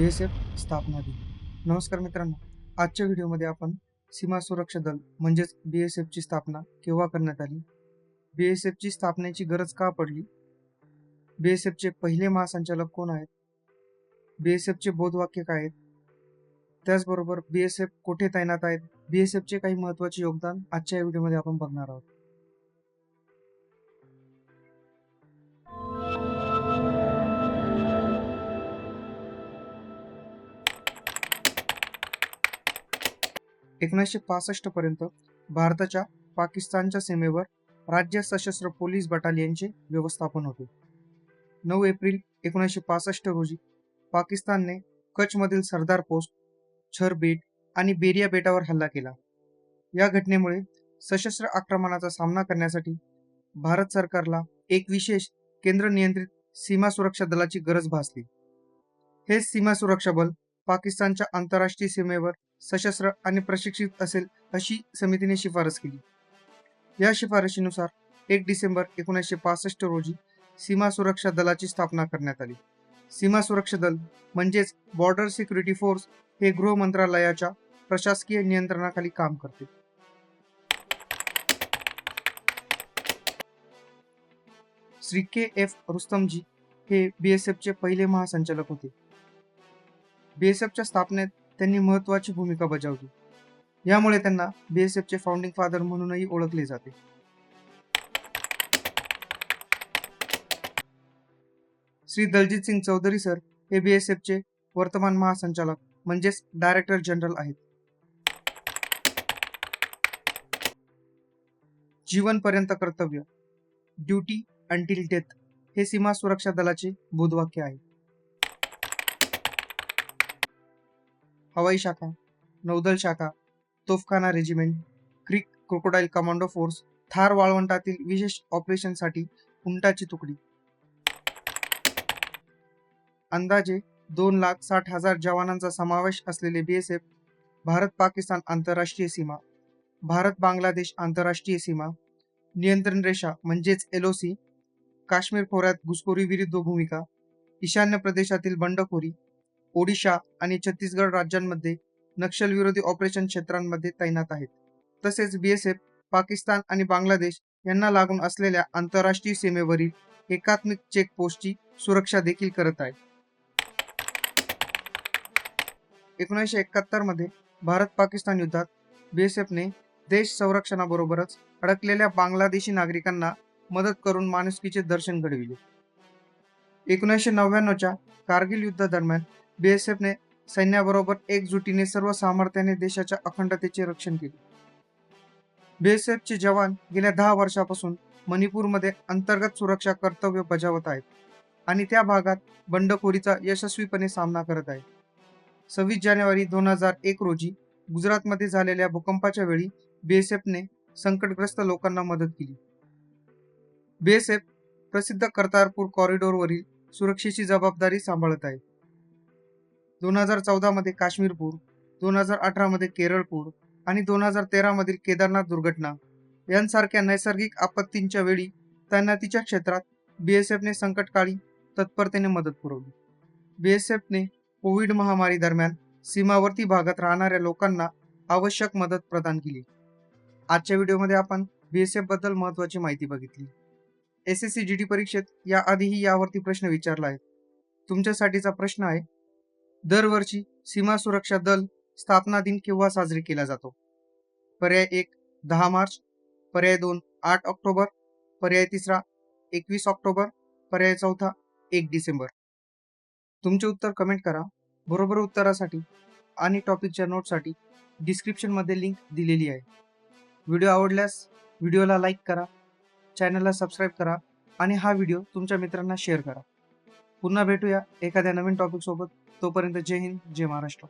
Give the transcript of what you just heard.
बी S F स्थापना दिन. नमस्कार मित्रांनो आजच्या व्हिडिओमध्ये आपण सीमा सुरक्षा दल म्हणजेच बी एस एफची स्थापना केव्हा करण्यात आली? बी एस एफची स्थापनेची गरज का पडली? बी एस एफचे पहिले महासंचालक कोण आहेत? बी एस एफचे बोधवाक्य काय आहेत? त्याचबरोबर बी एस एफ कुठे तैनात आहेत? बी एस एफचे काही महत्त्वाचे योगदान आजच्या या व्हिडिओमध्ये आपण बघणार आहोत. एकोणीसशे पासष्ट पर्यंत भारताच्या पाकिस्तानच्या सीमेवर राज्य सशस्त्र पोलीस बटालियनचे व्यवस्थापन होते. नऊ एप्रिल एकोणीसशे पासष्ट रोजी पाकिस्तानने कच्छमधील सरदार पोस्ट छर बेट आणि बेरिया बेटावर हल्ला केला. या घटनेमुळे सशस्त्र आक्रमणाचा सामना करण्यासाठी भारत सरकारला एक विशेष केंद्र नियंत्रित सीमा सुरक्षा दलाची गरज भासली. हे सीमा सुरक्षा बल पाकिस्तानच्या आंतरराष्ट्रीय सीमेवर सशस्त्र आणि प्रशिक्षित असेल अशी समितीने शिफारस केली. या शिफारशीनुसार एक डिसेंबर एकोणीसशे पासष्ट रोजी सीमा सुरक्षा दलाची स्थापना करण्यात आली. सीमा सुरक्षा दल म्हणजेच बॉर्डर सिक्युरिटी फोर्स हे गृह मंत्रालयाच्या प्रशासकीय नियंत्रणाखाली काम करते. श्री के एफ रुस्तमजी हे बीएसएफचे पहिले महासंचालक होते. बीएसएफच्या स्थापनेत त्यांनी महत्वाची भूमिका बजावली. यामुळे त्यांना बीएसएफचे फाउंडिंग फादर म्हणूनही ओळखले जाते. श्री दलजीत सिंग चौधरी सर हे बीएसएफचे वर्तमान महासंचालक म्हणजेच डायरेक्टर जनरल आहेत. जीवनपर्यंत कर्तव्य ड्युटी अंटिल डेथ हे सीमा सुरक्षा दलाचे बोधवाक्य आहे. हवाई शाखा नौदल शाखा तोफखाना regiment creek crocodile commando force Thar वाळवंटातील विशेष ऑपरेशनसाठी उंटाची तुकडी. अंदाजे दोन लाख साठ हजार जवानांचा समावेश असलेले बीएसएफ भारत पाकिस्तान आंतरराष्ट्रीय सीमा भारत बांगलादेश आंतरराष्ट्रीय सीमा नियंत्रण रेषा म्हणजेच एलओसी काश्मीर खोऱ्यात घुसखोरी विरुद्ध भूमिका ईशान्य प्रदेशातील बंडखोरी ओडिशा आणि छत्तीसगड राज्यांमध्ये नक्षलविरोधी ऑपरेशन क्षेत्रांमध्ये तैनात आहेत. तसेच बीएसएफ पाकिस्तान आणि बांगलादेश यांना लागून असलेल्या आंतरराष्ट्रीय सीमेवरील एकात्मिक चेकपोस्टची सुरक्षा देखील करत आहे एकोणीसशे एकाहत्तरमध्ये भारत पाकिस्तान युद्धात बीएसएफने देश संरक्षणाबरोबरच अडकलेल्या बांगलादेशी नागरिकांना मदत करून माणुसकीचे दर्शन घडविले. एकोणीसशे नव्याण्णवच्या कारगिल युद्धादरम्यान बीएसएफने सैन्याबरोबर एकजुटीने सर्व सामर्थ्याने देशाच्या अखंडतेचे रक्षण केले. बीएसएफचे जवान गेल्या दहा वर्षापासून मणिपूरमध्ये अंतर्गत सुरक्षा कर्तव्य बजावत आहेत आणि त्या भागात बंडखोरीचा यशस्वीपणे सामना करत आहेत. सव्वीस जानेवारी दोन हजार एक रोजी गुजरातमध्ये झालेल्या भूकंपाच्या वेळी बीएसएफने संकटग्रस्त लोकांना मदत केली. बीएसएफ प्रसिद्ध कर्तारपूर कॉरिडॉरवरील सुरक्षेची जबाबदारी सांभाळत आहे दोन हजार चौदामध्ये काश्मीर काश्मीरपूर दोन हजार अठरामध्ये केरळ केरळपूर आणि दोन हजार तेरामधील केदारनाथ दुर्घटना. यांसारख्या नैसर्गिक आपत्तींच्या वेळी तैनातीच्या क्षेत्रात बी एस एफने संकटकाळी तत्परतेने मदत पुरवली. बी एस एफने कोविड महामारी दरम्यान सीमावर्ती भागात राहणाऱ्या लोकांना आवश्यक मदत प्रदान केली. आजच्या व्हिडिओमध्ये आपण बी एसबद्दल महत्वाची माहिती बघितली. S S C G D परीक्षेत याआधीही यावरती प्रश्न विचारला आहे. तुमच्यासाठीचा प्रश्न आहे दरवर्षी सीमा सुरक्षा दल स्थापना दिन केव्हा साजरी केला जातो. पर्याय एक दहा मार्च. पर्याय दोन आठ ऑक्टोबर. पर्याय तिसरा एकवीस ऑक्टोबर. पर्याय चौथा एक डिसेंबर. तुमचे उत्तर कमेंट करा. बरोबर उत्तरासाठी आणि टॉपिकच्या नोटसाठी डिस्क्रिप्शनमध्ये लिंक दिलेली आहे. व्हिडिओ आवडल्यास व्हिडिओला लाईक करा. चॅनलला सबस्क्राईब करा आणि हा व्हिडिओ तुमच्या मित्रांना शेअर करा. पुन्हा भेटूया एखाद्या नवीन टॉपिक सोबत. तोपर्यंत जय हिंद जय महाराष्ट्र.